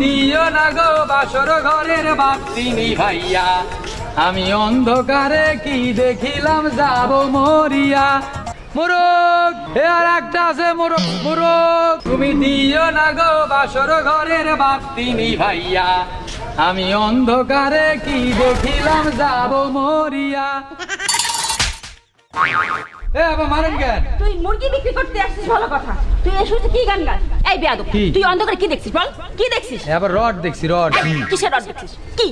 না গো বাসর ঘরের আমি অন্ধকারে কি দেখিলাম, যাব মরিয়া। মুরগ আর একটা আছে মুরগ মুরগ তুমি দিও না গো বাসর ঘরের বাতি ভাইয়া আমি অন্ধকারে কি দেখিলাম, যাব মরিয়া। এ আবার মারেন কেন? তুই মুরগি বিক্রি করতে আসছিস ভালো কথা। তুই এসে কি গান গান এই বেয়াদব কি? তুই অন্ধকারে কি দেখছিস বল? কি দেখছিস? এ আবার রড দেখছি রড। এই, কিসের রড দেখছিস? কি?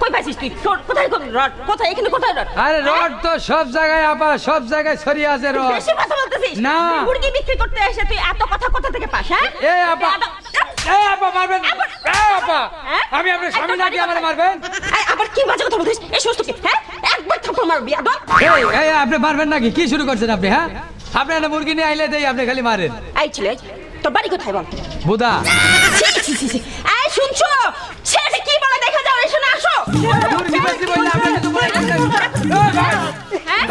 কই পাইছিস তুই? কোথায় কোন রড? কোথায়? এখানে কোথায় রড? আরে রড তো সব জায়গায় আপা সব জায়গায় ছড়িয়ে আছে তুই রড। বেশি কথা বলতেছিস। না। তুই মুরগি বিক্রি করতে এসে তুই এত কথা কোথা থেকে পাস হ্যাঁ? এ আপা। বেয়াদব। এ আপা মারবেন। এ আপা। হ্যাঁ? আমি আপনার স্বামী নাকি আমার মারবেন? এই, আবার কি বাজে কথা বলছিস এই সুস্থ কি হ্যাঁ? থাপ্পড় বিয়াদব এই এই আপনি মারবেন নাকি? কি শুরু করছেন আপনি হ্যাঁ? আপনি একটা মুরগি নিয়ে আইলে দেই আপনি খালি মারেন। এই ছেলে তোর বাড়ি কোথায় বল? বুদা। ছি, ছি, ছি, ছি। এই শুনছো? ছেলে কি বলে? দেখা যাও এসে আসো। মুরগি বেশি বললে আপনি কিন্তু বলে এই ভাই, হ্যাঁ?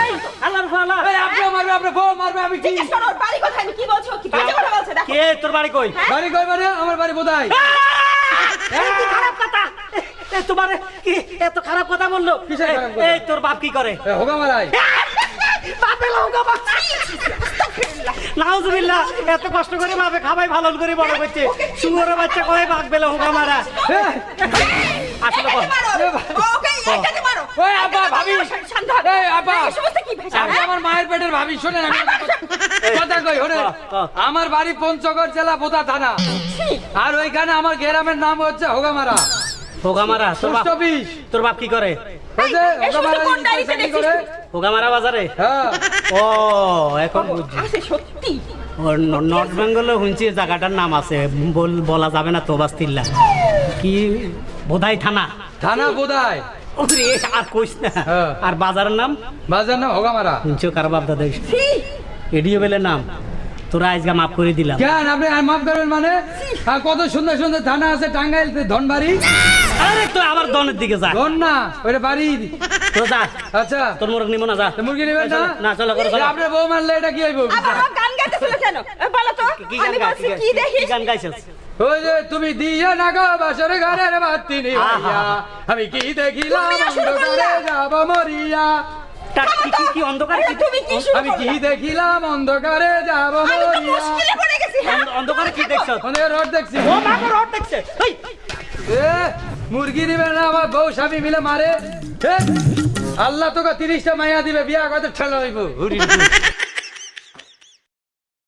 এই, আল্লাহর ফালা এই আপনিও মারবে আপনি বউ মারবে আমি কি? জিজ্ঞেস বাড়ি কোথায়? আমি কি বলছো কি বাজে কথা বলছে? দেখো। কে তোর বাড়ি কই? বাড়ি কই মানে? আমার বাড়ি বুদাই। এই কি খারাপ তোমার কি এত খারাপ কথা বলল? এই তোর বাপ কি করে? হোগা মারাই বাপে লঙ্কা নাউজুবিল্লাহ এত কষ্ট করে বাপে খাবাই ভালো করে বড় করছে। শুয়োরের বাচ্চা কয় বাঘ বেলা হুকা মারা আসলে এটাকে বল। মারো। এ ভাই। ওকে এটাকে মারো ওই আপা ভাবি আপনি আমার মায়ের পেটের ভাবি শোনেন আমি কথা কই। আমার বাড়ি পঞ্চগড় জেলা বোদা থানা। আর ওইখানে আমার গ্রামের নাম হচ্ছে হোগামারা তোর বাপ তোর বাপ কি করে? হোগামারা বাজারে? হ্যাঁ। ও এখন বুঝছি। সত্যি? নর্থ বেঙ্গলে শুনছি জায়গাটার নাম আছে। বলা যাবে না তোবাস্তিল্লা কি? বোধাই থানা। থানা ওরে, আর কইস না। হ্যাঁ। আর বাজারের নাম? বাজার নাম হোগামারা শুনছো কার বাপ দাদা? এডিও বেলে নাম। তোরা আজকে মাফ করে দিলাম। কেন আপনি আর মাফ করবেন মানে? আর কত সুন্দর সুন্দর থানা আছে টাঙ্গাইল ধনবাড়ি। দনের দিকে যা। না ওইটা বাড়ি তো যা। আচ্ছা। তোর মোরগ নিব না যা। মুরগি নেবেন না? না চলো করো চলো। আপনার বউ মারলে এটা কি হইব? আবার গান গাইতেছিল কেন? এ, বলো তো আমি বলছি কি কি গান- দেখিস? কি গান গাইছিস? ওই যে তুমি দিয়ে না গো বাসর ঘরের বাতি আমি কি দেখিলাম? অন্ধকারে। যাব মরিয়া। তা কি কি কি অন্ধকার? আরে, তুমি কি শুরু আমি কি দেখিলাম? অন্ধকারে যাব মরিয়া। অন্ধকারে কি দেখছ? অন্ধকারে রড দেখছি। ও মা রড দেখছে। এই এ, মুরগি দিবে না, আমার বউ স্বামী মিলে মারে আল্লাহ তোকে তিরিশটা মাইয়া দিবে, বিয়া কত ঠেলা হইব।